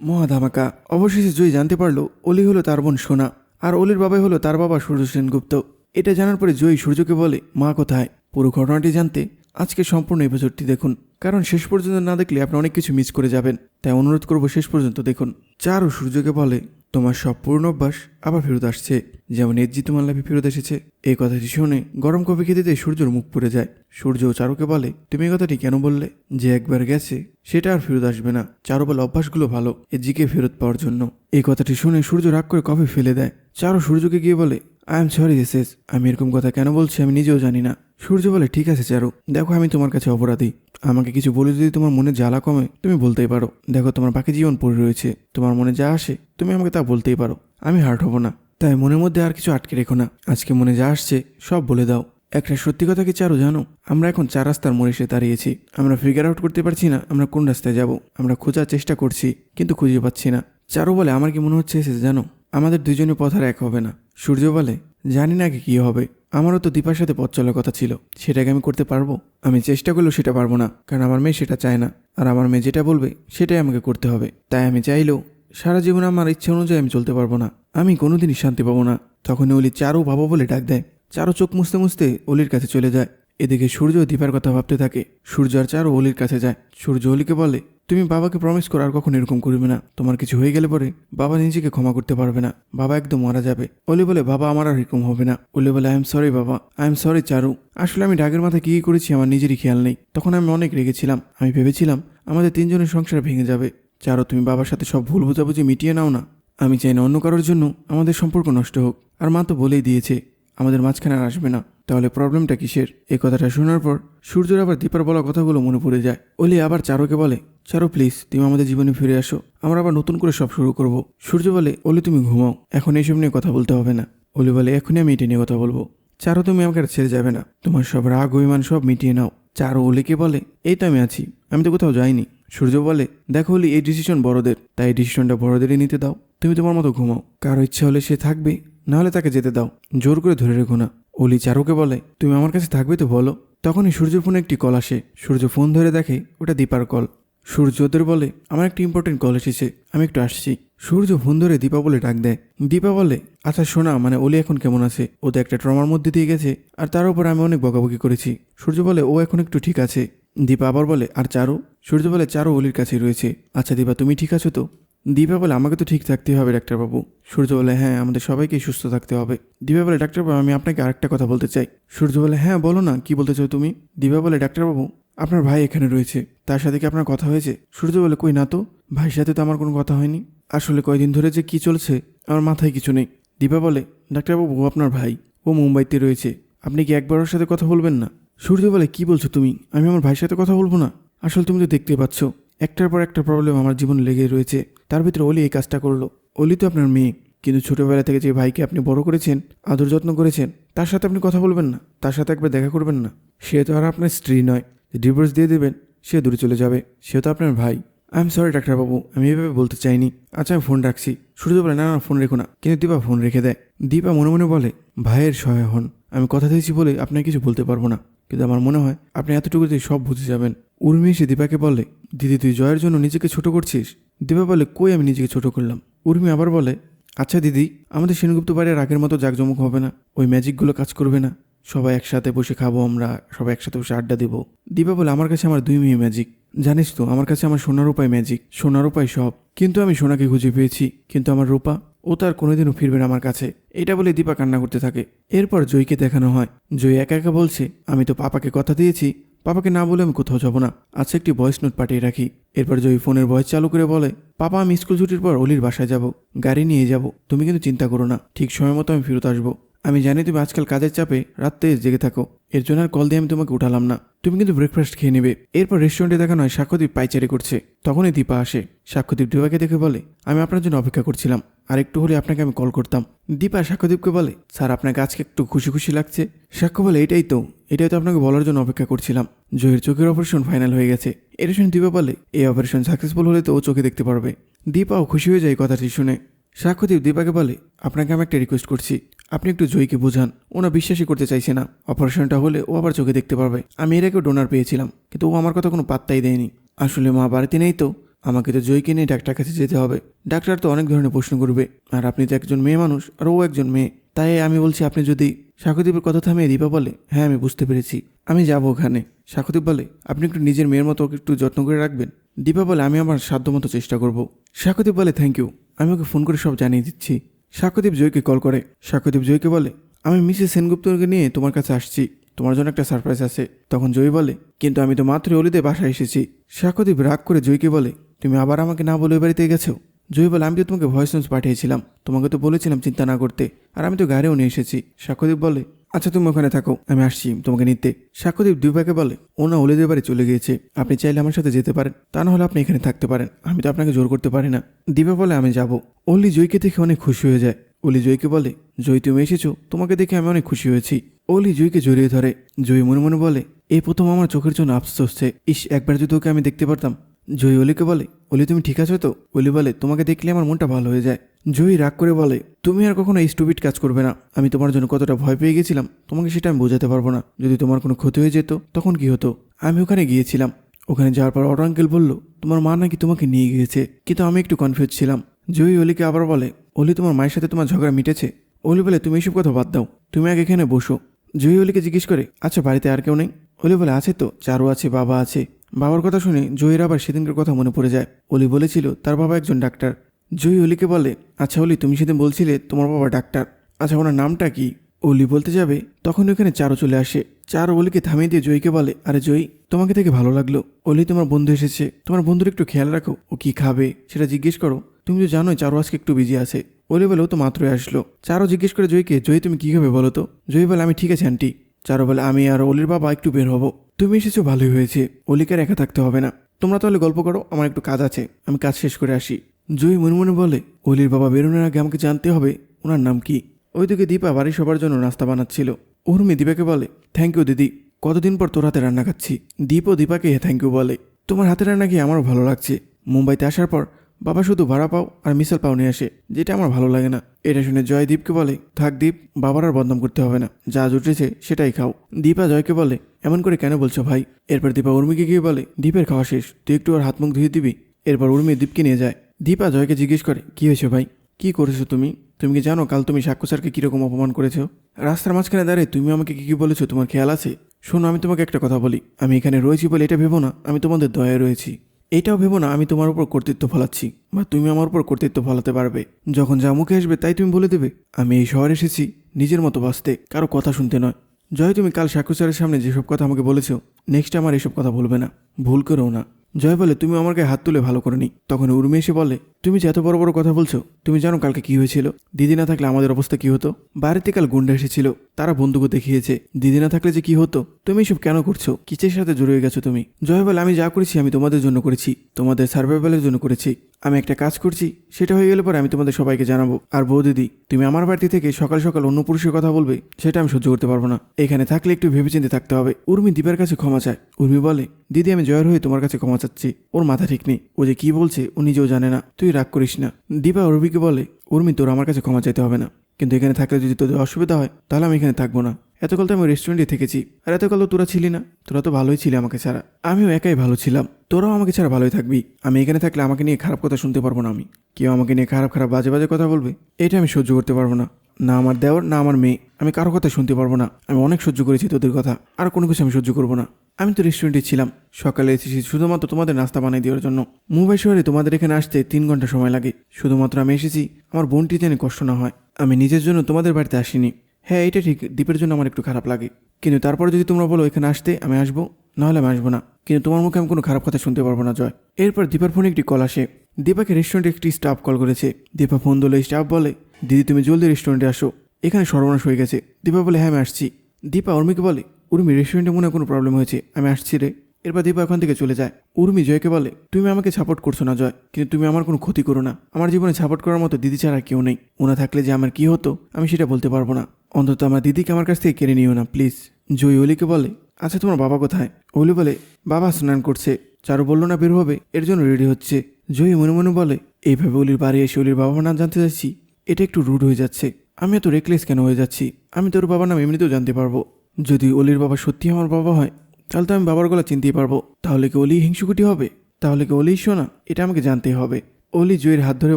মহা ধামাকা অবশেষে জয়ী জানতে পারল অলি হলো তার বোন সোনা, আর অলির বাবাই হলো তার বাবা সূর্য সেনগুপ্ত এটা জানার পরে জয়ী সূর্যকে বলে, মা কোথায়? পুরো ঘটনাটি জানতে আজকে সম্পূর্ণ এপিসোডটি দেখুন, কারণ শেষ পর্যন্ত না দেখলে আপনি অনেক কিছু মিস করে যাবেন। তাই অনুরোধ করব শেষ পর্যন্ত দেখুন। চারু সূর্যকে বলে তোমার সব পূর্ণ অভ্যাস আবার ফেরত আসছে। যেমন এজি তোমার লাভে ফেরত এসেছে, এই কথাটি শুনে গরম কফি খেতে দিতে সূর্যর মুখ পড়ে যায়। সূর্য চারুকে বলে, তুমি এই কথাটি কেন বললে? যে একবার গেছে, সেটা আর ফেরত আসবে না। চারু বলে, অভ্যাসগুলো ভালো এজিকে ফেরত পাওয়ার জন্য। এই কথাটি শুনে সূর্য রাগ করে কফি ফেলে দেয়। চারু সূর্যকে গিয়ে বলে আই এম সরি এসেস আমি এরকম কথা কেন বলছি আমি নিজেও জানি না। সূর্য বলে, ঠিক আছে চারু, দেখো আমি তোমার কাছে অপরাধী। আমাকে কিছু বলে যদি তোমার মনে জ্বালা কমে, তুমি বলতেই পারো। দেখো, তোমার বাকি জীবন পড়ে রয়েছে। তোমার মনে যা আসে, তুমি আমাকে তা বলতেই পারো। আমি হার্ট হব না। তাই মনের মধ্যে আর কিছু আটকে রেখো না। আজকে মনে যা আসছে, সব বলে দাও। একটা সত্যি কথা কি চারু জানো? আমরা এখন চার রাস্তার মোড়ে এসে দাঁড়িয়েছি। আমরা ফিগার আউট করতে পারছি না আমরা কোন রাস্তায় যাব। আমরা খোঁজার চেষ্টা করছি, কিন্তু খুঁজে পাচ্ছি না। চারু বলে, আমার কি মনে হচ্ছে এসেছে জানো? আমাদের দুজনের পথ আর এক হবে না। সূর্য বলে, জানি না কি কী হবে। আমারও তো দীপার সাথে পথ চলার কথা ছিল। সেটাকে আমি করতে পারব? আমি চেষ্টা করলেও সেটা পারব না। কারণ আমার মেয়ে সেটা চায় না। আর আমার মেয়ে যেটা বলবে, সেটাই আমাকে করতে হবে। তাই আমি চাইলেও সারা জীবন আমার ইচ্ছা অনুযায়ী আমি চলতে পারব না। আমি কোনোদিনই শান্তি পাবো না। তখনই অলি চারু বাবা বলে ডাক দেয়। চারু চোখ মুছতে মুছতে অলির কাছে চলে যায়। এদিকে সূর্য দীপার কথা ভাবতে থাকে। সূর্য আর চারু অলির কাছে যায়। সূর্য অলিকে বলে তুমি বাবাকে প্রমিস করো আর কখন এরকম করবে না। তোমার কিছু হয়ে গেলে পরে বাবা নিজেকে ক্ষমা করতে পারবে না। বাবা একদম মারা যাবে। অলি বলে, বাবা, আমার আর এরকম হবে না। অলি বলে আই এম সরি বাবা। I am sorry Charu. আসলে আমি ডাকের মাথায় কী কী করেছি আমার নিজেরই খেয়াল নেই। তখন আমি অনেক রেগেছিলাম। আমি ভেবেছিলাম, আমাদের তিনজনের সংসার ভেঙে যাবে। চারু, তুমি বাবার সাথে সব ভুল বোঝাবুঝি মিটিয়ে নাও না। আমি চাই না অন্য কারোর জন্য আমাদের সম্পর্ক নষ্ট হোক। আর মা তো বলেই দিয়েছে আমাদের মাঝখানে আর আসবে না। তাহলে প্রবলেমটা কিসের? এই কথাটা শোনার পর সূর্যের আবার দীপার বলা কথাগুলো মনে পড়ে যায়। অলি আবার চারুকে বলে, চারু প্লিজ তুমি আমাদের জীবনে ফিরে আসো। আমরা আবার নতুন করে সব শুরু করব। সূর্য বলে, অলি, তুমি ঘুমাও। এখন এইসব নিয়ে কথা বলতে হবে না। অলি বলে, এখনই আমি এটা নিয়ে কথা বলব। চারো, তুমি আমাকে ছেড়ে যাবে না। তোমার সব রাগ, অভিমান সব মিটিয়ে নাও। চারো অলিকে বলে, এই তো আমি আছি। আমি তো কোথাও যাইনি। সূর্য বলে, দেখো অলি, এই ডিসিশন বড়দের। তাই এই ডিসিশনটা বড়দেরই নিতে দাও। তুমি তোমার মতো ঘুমাও। কারও ইচ্ছা হলে সে থাকবে। নাহলে তাকে যেতে দাও। জোর করে ধরে রেখো না। অলি চারুকে বলে, তুমি আমার কাছে থাকবে তো বলো? তখনই সূর্য ফোনে একটি কল আসে। সূর্য ফোন ধরে দেখে ওটা দীপার কল। সূর্য ওদের বলে, আমার একটি ইম্পর্টেন্ট কল এসেছে। আমি একটু আসছি। সূর্য ফোন ধরে দীপা বলে ডাক দেয়। দীপা বলে আচ্ছা শোনা মানে অলি এখন কেমন আছে? ও তো একটা ট্রমার মধ্যে দিয়ে গেছে, আর তার উপর আমি অনেক বকাবকি করেছি। সূর্য বলে, ও এখন একটু ঠিক আছে। দীপা আবার বলে, আর চারু? সূর্য বলে, চারু অলির কাছে রয়েছে। আচ্ছা দীপা, তুমি ঠিক আছো তো? দীপা বলে, আমাকে তো ঠিক থাকতে হবে ডাক্তারবাবু সূর্য বলে হ্যাঁ আমাদের সবাইকেই সুস্থ থাকতে হবে। দীপা বলে ডাক্তারবাবু আমি আপনাকে আরেকটা কথা বলতে চাই। সূর্য বলে হ্যাঁ বলো না, কি বলতে চাও তুমি? দীপা বলে ডাক্তারবাবু আপনার ভাই এখানে রয়েছে, তার সাথে কি আপনার কথা হয়েছে? সূর্য বলে, কই না তো, ভাইয়ের সাথে তো আমার কোনো কথা হয়নি। আসলে কয়দিন ধরে যে কি চলছে, আমার মাথায় কিছু নেই। দীপা বলে ডাক্তারবাবু ও আপনার ভাই, ও মুম্বাইতে রয়েছে, আপনি কি একবার ওর সাথে কথা বলবেন না? সূর্য বলে, কি বলছো তুমি? আমি আমার ভাইয়ের সাথে কথা বলব না। আসলে তুমি তো দেখতে পাচ্ছ একটার পর একটা প্রবলেম আমার জীবনে লেগে রয়েছে। তার ভিতরে অলি এই কাজটা করল। অলি তো আপনার মেয়ে, কিন্তু ছোটবেলা থেকে যে ভাইকে আপনি বড় করেছেন, আদর যত্ন করেছেন, তার সাথে আপনি কথা বলবেন না, তার সাথে একবার দেখা করবেন না। সে তো আর আপনার স্ত্রী নয়। ডিভোর্স দিয়ে দেবেন, সে দূরে চলে যাবে। সে তো আপনার ভাই। আই এম সরি ডাক্তারবাবু, আমি এভাবে বলতে চাইনি। আচ্ছা আমি ফোন রাখছি। সূর্য বলে, না না ফোন রেখো না। কিন্তু দীপা ফোন রেখে দেয়। দীপা মনে মনে বলে, ভাইয়ের সহায় হন। আমি কথা দিয়েছি বলে আপনাকে কিছু বলতে পারব না। কিন্তু আমার মনে হয় আপনি এতটুকুতেই সব বুঝে যাবেন, উর্মি এসে দীপাকে বলে, দিদি, তুই জয়ের জন্য নিজেকে ছোট করছিস? দীপা বলে, কই আমি নিজেকে ছোট করলাম? উর্মি আবার বলে আচ্ছা দিদি, আমাদের সেনগুপ্ত বাড়ির আগের মতো জাঁকজমক হবে না, ওই ম্যাজিকগুলো কাজ করবে না, সবাই একসাথে বসে খাব আমরা, সবাই একসাথে বসে আড্ডা দেবো। দীপা বলে, আমার কাছে আমার দুই মেয়ে ম্যাজিক। জানিস তো, আমার কাছে আমার সোনার উপায় ম্যাজিক সোনার উপায় সব। কিন্তু আমি সোনাকে খুঁজে পেয়েছি, কিন্তু আমার রূপা, ও তার কোনোদিনও ফিরবে না আমার কাছে। এটা বলে দীপা কান্না করতে থাকে। এরপর জয়কে দেখানো হয়। জয় একা একা বলছে, আমি তো পাপাকে কথা দিয়েছি, পাপাকে না বলে আমি কোথাও যাব না। আচ্ছা একটি ভয়েস নোট পাঠিয়ে রাখি। এরপর জয়ী ফোনের ভয়েস চালু করে বলে, পাপা, আমি স্কুল ছুটির পর অলির বাসায় যাব, গাড়ি নিয়ে যাব। তুমি কিন্তু চিন্তা করো না, ঠিক সময় মতো আমি ফেরত আসব। আমি জানি তুমি আজকাল কাজের চাপে রাত্রে জেগে থাকো। এর জন্য আর কল দিয়ে আমি তোমাকে উঠালাম না। তুমি কিন্তু ব্রেকফাস্ট খেয়ে নেবে। এরপর রেস্টুরেন্টে দেখানো হয় সাক্ষ্যদীপ পাইচারি করছে। তখনই দীপা আসে। সাক্ষ্যদীপ দীপাকে দেখে বলে, আমি আপনার জন্য অপেক্ষা করছিলাম। আর একটু হলে আপনাকে আমি কল করতাম। দীপা সাক্ষ্যদীপকে বলে, স্যার আপনাকে আজকে একটু খুশি খুশি লাগছে। সাক্ষ্য বলে, এটাই তো এটাই তো আপনাকে বলার জন্য অপেক্ষা করছিলাম। জয়ের চোখের অপারেশন ফাইনাল হয়ে গেছে। এটা শুনে দীপা বলে, এই অপারেশন সাকসেসফুল হলে তো ও চোখে দেখতে পারবে। দীপাও খুশি হয়ে যায় কথাটি শুনে। সাক্ষ্যদীপ দীপাকে বলে, আপনাকে আমি একটা রিকোয়েস্ট করছি। আপনি একটু জয়কে বোঝান। ওনা বিশ্বাসই করতে চাইছে না। অপারেশনটা হলে ও আবার চোখে দেখতে পারবে। আমি এর আগেও ডোনার পেয়েছিলাম, কিন্তু ও আমার কথা কোনো পাত্তাই দেয়নি। আসলে মা বাড়িতে নেই তো। আমাকে তো জয়কে নিয়ে ডাক্তার কাছে যেতে হবে। ডাক্তার তো অনেক ধরনের প্রশ্ন করবে। আর আপনি তো একজন মেয়ে মানুষ, আর ও একজন মেয়ে। তাই আমি বলছি, আপনি যদি সাকুদীপের কথা থামিয়ে দীপা বলে হ্যাঁ আমি বুঝতে পেরেছি। আমি যাব ওখানে। সাকুদীপ বলে, আপনি একটু নিজের মেয়ের মতো ওকে একটু যত্ন করে রাখবেন? দীপা বলে, আমি আমার সাধ্যমতো চেষ্টা করব। সাকুদীপ বলে থ্যাংক ইউ আমি ওকে ফোন করে সব জানিয়ে দিচ্ছি। সাকুদীপ জয়কে কল করে। সাক্ষ্যদীপ জয়কে বলে, আমি মিসেস সেনগুপ্তকে নিয়ে তোমার কাছে আসছি। তোমার জন্য একটা সারপ্রাইজ আছে। তখন জয় বলে, কিন্তু আমি তো মাত্রই অলিতে বাসায় এসেছি। সাক্ষ্যদীপ রাগ করে জয়কে বলে, তুমি আবার আমাকে না বলে বাড়িতে গেছো? জয় বলে, আমি তো তোমাকে ভয়েস নোটস পাঠিয়েছিলাম। তোমাকে তো বলেছিলাম চিন্তা না করতে। আর আমি তো গাড়িও নিয়ে এসেছি। সাক্ষ্যদীপ বলে আচ্ছা তুমি ওখানে থাকো, আমি আসছি তোমাকে নিতে। সাক্ষ্যদীপ দুইভাকে বলে, ও না ওলিদের বাড়ি চলে গিয়েছে, আপনি চাইলে আমার সাথে যেতে পারেন, তা না হলে আপনি এখানে থাকতে পারেন, আমি তো আপনাকে জোর করতে পারি না। দিবা বলে, আমি যাব। অলি জয়কে দেখে অনেক খুশি হয়ে যায়। অলি জয়কে বলে, জয় তুমি এসেছ, তোমাকে দেখে আমি অনেক খুশি হয়েছি। অলি জয়কে জড়িয়ে ধরে। জয় মনে মনে বলে এই প্রথম আমার চোখের জন্য আফসোস হচ্ছে ইস, একবার যদি ওকে আমি দেখতে পারতাম। জয়ী অলিকে বলে, অলি তুমি ঠিক আছো তো? অলি বলে, তোমাকে দেখলে আমার মনটা ভালো হয়ে যায়। জয়ী রাগ করে বলে, তুমি আর কখনো এই স্টুপিড কাজ করবে না। আমি তোমার জন্য কতটা ভয় পেয়ে গেছিলাম। তোমাকে সেটা আমি বোঝাতে পারব না। যদি তোমার কোনো ক্ষতি হয়ে যেত, তখন কি হতো? আমি ওখানে গিয়েছিলাম। ওখানে যাওয়ার পর অটো আঙ্কেল বলল, তোমার মা নাকি তোমাকে নিয়ে গিয়েছে। কিন্তু আমি একটু কনফিউজ ছিলাম। জয়ী অলিকে আবার বলে, অলি তোমার মায়ের সাথে তোমার ঝগড়া মিটেছে? অলি বলে, তুমি এসব কথা বাদ দাও। তুমি আগে এখানে বসো। জয়ী অলিকে জিজ্ঞেস করে আচ্ছা বাড়িতে আর কেউ নেই? অলি বলে, আছে তো, চারু আছে, বাবা আছে। বাবার কথা শুনে জয়ীর আবার সেদিনকার কথা মনে পড়ে যায়। অলি বলেছিল, তার বাবা একজন ডাক্তার। জয়ী অলিকে বলে আচ্ছা অলি, তুমি সেদিন বলছিলে তোমার বাবা ডাক্তার। আচ্ছা ওনার নামটা কি? অলি বলতে যাবে, তখন ওখানে চারু চলে আসে। চারু অলিকে থামিয়ে দিয়ে জয়ীকে বলে, আরে জয়ী, তোমাকে দেখে ভালো লাগল। অলি, তোমার বন্ধু এসেছে। তোমার বন্ধুর একটু খেয়াল রাখো, ও কি খাবে সেটা জিজ্ঞেস করো। তুমি তো জানোই চারু আজকে একটু বিজি আছে। অলি বলে, ও তো মাত্রই আসলো। চারু জিজ্ঞেস করে জয়ীকে, জয়ী, তুমি কী খাবে বলো তো? জয়ী বলে, আমি ঠিক আছে আন্টি চারো বলে, আমি আর অলির বাবা একটু বের হব। তুমি এসেছ, ভালোই হয়েছে। অলিকে আর একা থাকতে হবে না। তোমরা তাহলে গল্প করো, আমার একটু কাজ আছে। আমি কাজ শেষ করে আসি। জয়ী মনে বলে, অলির বাবা বেরোনোর আগে আমাকে জানতে হবে ওনার নাম কি? ওইদিকে দীপা বাড়ির সবার জন্য নাস্তা বানাচ্ছিল। উর্মি দীপাকে বলে থ্যাংক ইউ দিদি। কতদিন পর তোর হাতে রান্না খাচ্ছি? দীপ ও দীপাকে থ্যাংক ইউ বলে, তোমার হাতে রান্না কি আমারও ভালো লাগছে। মুম্বাইতে আসার পর বাবা শুধু ভাড়া পাও আর মিসাল পাও নিয়ে আসে, যেটা আমার ভালো লাগে না। এটা শুনে জয় দীপকে বলে, থাক দীপ, বাবার আর বদনাম করতে হবে না। যা জুটেছে সেটাই খাও। দীপা জয়কে বলে, এমন করে কেন বলছো ভাই? এরপর দীপা উর্মিকে গিয়ে বলে, দীপের খাওয়া শেষ, তুই একটু আর হাত মুখ ধুয়ে দিবি। এরপর উর্মি দীপকে নিয়ে যায়। দীপা জয়কে জিজ্ঞেস করে, কি হয়েছে ভাই? কি করেছ তুমি? তুমি কি জানো কাল তুমি সাক্ষ্য স্যারকে কীরকম অপমান করেছ? রাস্তার মাঝখানে দাঁড়িয়ে তুমি আমাকে কী কী বলেছ? তোমার খেয়াল আছে? শোনো, আমি তোমাকে একটা কথা বলি। আমি এখানে রয়েছি বলে এটা ভেবো না। আমি তোমাদের দয়ায় রয়েছি। এটাও ভেবো না, আমি তোমার উপর কর্তৃত্ব ফলাচ্ছি বা তুমি আমার উপর কর্তৃত্ব ফলাতে পারবে। যখন যা মুখে আসবে তাই তুমি বলে দেবে। আমি এই শহরে এসেছি, নিজের মতো বাঁচতে, কারও কথা শুনতে নয়। জয়, তুমি কাল সাক্ষ্য স্যারের সামনে যেসব কথা আমাকে বলেছ নেক্সট আমার এসব কথা বলবে না। ভুল করেও না। জয় বলে, তুমি আমাকে হাত তুলে ভালো করনি। তখন উর্মি এসে বলে, তুমি যে এত বড় বড় কথা বলছো, তুমি জানো কালকে কি হয়েছিল? দিদি না থাকলে আমাদের অবস্থা কি হতো? বাড়িতে কাল গুন্ডা এসেছিল, তারা বন্ধুকে দেখিয়েছে। দিদি না থাকলে যে কি হতো? তুমি এসব কেন করছ? কিচের সাথে জড়িয়ে গেছো তুমি? জয় বলে, আমি যা করেছি, আমি তোমাদের জন্য করেছি। তোমাদের সার্ভাইভালের জন্য করেছি। আমি একটা কাজ করছি, সেটা হয়ে গেলে পরে আমি তোমাদের সবাইকে জানাব। আর বউ দিদি, তুমি আমার বাড়ি থেকে সকাল সকাল অন্য পুরুষের কথা বলবে, সেটা আমি সহ্য করতে পারব না। এখানে থাকলে একটু ভেবেচিন্তে থাকতে হবে। উর্মি দীপের কাছে ক্ষমা চায়। উর্মি বলে, দিদি, আমি জয়ের হয়ে তোমার কাছে ক্ষমা চাচ্ছি। ওর মাথা ঠিক নেই। ও যে কি বলছে, ও নিজেও জানে না। তুই রাগ করিস না। দীপা উর্মিকে বলে, উর্মি, তোর আমার কাছে ক্ষমা চাইতে হবে না। কিন্তু এখানে থাকলে যদি তোদের অসুবিধা হয়, তাহলে আমি এখানে থাকব না। এতকাল তো আমি রেস্টুরেন্টে থেকেছি, আর এতকাল তো তোরা ছিলি না। তোরা তো ভালোই ছিলি আমাকে ছাড়া। আমিও একাই ভালো ছিলাম। তোরাও আমাকে ছাড়া ভালোই থাকবি। আমি এখানে থাকলে আমাকে নিয়ে খারাপ কথা শুনতে পারব না আমি। কেউ আমাকে নিয়ে খারাপ খারাপ বাজে বাজে কথা বলবে, এটা আমি সহ্য করতে পারব না। না আমার দেওয়ার না আমার মেয়ে, আমি কারও কথা শুনতে পারব না। আমি অনেক সহ্য করেছি তোদের কথা, আর কোনো কিছু আমি সহ্য করব না। আমি তো রেস্টুরেন্টে ছিলাম, সকালে এসেছি শুধুমাত্র তোমাদের নাস্তা বানিয়ে দেওয়ার জন্য। মুম্বাই শহরে তোমাদের এখানে আসতে তিন ঘণ্টা সময় লাগে। শুধুমাত্র আমি এসেছি, আমার বোনটি যেন কষ্ট না হয়। আমি নিজের জন্য তোমাদের বাড়িতে আসিনি। হ্যাঁ এটা ঠিক দ্বীপের জন্য আমার একটু খারাপ লাগে। কিন্তু তারপরে যদি তোমরা বলো এখানে আসতে, আমি আসব। নাহলে আমি আসব না। কিন্তু তোমার মুখে আমি কোনো খারাপ কথা শুনতে পারব না, জয়। এরপর দীপার ফোনে একটি কল আসে। দীপাকে রেস্টুরেন্টে একটি স্টাফ কল করেছে। দীপা ফোন দিলে স্টাফ বলে, দিদি, তুমি জলদি রেস্টুরেন্টে আসো। এখানে সর্বনাশ হয়ে গেছে। দীপা বলে হ্যাঁ আমি আসছি। দীপা উর্মিকে বলে, উর্মি রেস্টুরেন্টে মনে কোনো প্রবলেম হয়েছে। আমি আসছি রে। এরপর দীপা ওখান থেকে চলে যায়। উর্মি জয়কে বলে, তুমি আমাকে সাপোর্ট করছ না, জয়। কিন্তু তুমি আমার কোনো ক্ষতি করো না। আমার জীবনে সাপোর্ট করার মতো দিদি ছাড়া কেউ নেই। ওনা থাকলে যে আমার কি হতো, আমি সেটা বলতে পারব না। অন্তত আমার দিদিকে আমার কাছ থেকে কেড়ে নিও না প্লিজ জয় অলিকে বলে আচ্ছা তোমার বাবা কোথায়? অলি বলে, বাবা স্নান করছে। চারু বলল, না, বের হবে। এর জন্য রেডি হচ্ছে। জয়ী মনে মনে বলে, এইভাবে অলির বাড়ি এসে অলির বাবা নাম জানতে চাচ্ছি এটা একটু রুড হয়ে যাচ্ছে। আমি এত রেকলেস কেন হয়ে যাচ্ছি? আমি তোর বাবার নাম এমনিতেও জানতে পারব। যদি অলির বাবা সত্যি আমার বাবা হয়, তাহলে তো আমি বাবার গলা চিনতেই পারব। তাহলে কি অলি হিংসুকুটি হবে? তাহলে কি অলি শোনা? এটা আমাকে জানতেই হবে। অলি জয়ীর হাত ধরে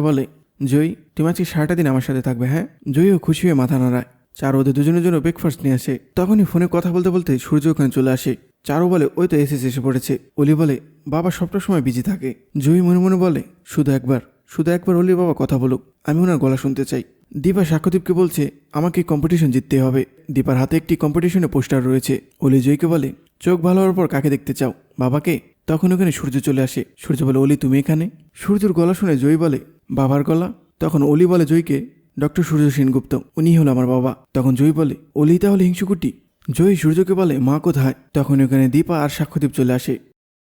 বলে, জয়ী, তুমি আজকে সারাটা দিন আমার সাথে থাকবে হ্যাঁ? জয়ীও খুশি হয়ে মাথা নাড়ায়। চারু ওদের দুজনের জন্য ব্রেকফাস্ট নিয়ে আসে। তখনই ফোনে কথা বলতে বলতে সূর্য ওখানে চলে আসে। চারু বলে, ওই তো এসএস এসে পড়েছে। অলি বলে, বাবা সবটা সময় বিজি থাকে। জয়ী মনে মনে বলে, শুধু একবার শুধু একবার অলির বাবা কথা বলুক, আমি ওনার গলা শুনতে চাই। দীপা সাক্ষ্যদীপকে বলছে, আমাকে কম্পিটিশন জিততে হবে। দীপার হাতে একটি কম্পিটিশনে পোস্টার রয়েছে। অলি জয়কে বলে, চোখ ভালো হওয়ার পর কাকে দেখতে চাও, বাবাকে? তখন ওখানে সূর্য চলে আসে। সূর্য বলে, অলি, তুমি এখানে? সূর্যর গলা শুনে জয়ী বলে, বাবার গলা? তখন অলি বলে জয়ীকে ডক্টর সূর্য সেনগুপ্ত, উনি হলো আমার বাবা। তখন জয়ী বলে, অলি তাহলে হিংসুকুটি? জয়ী সূর্যকে বলে, মা কোথায়? তখন ওখানে দীপা আর সাক্ষ্যদীপ চলে আসে।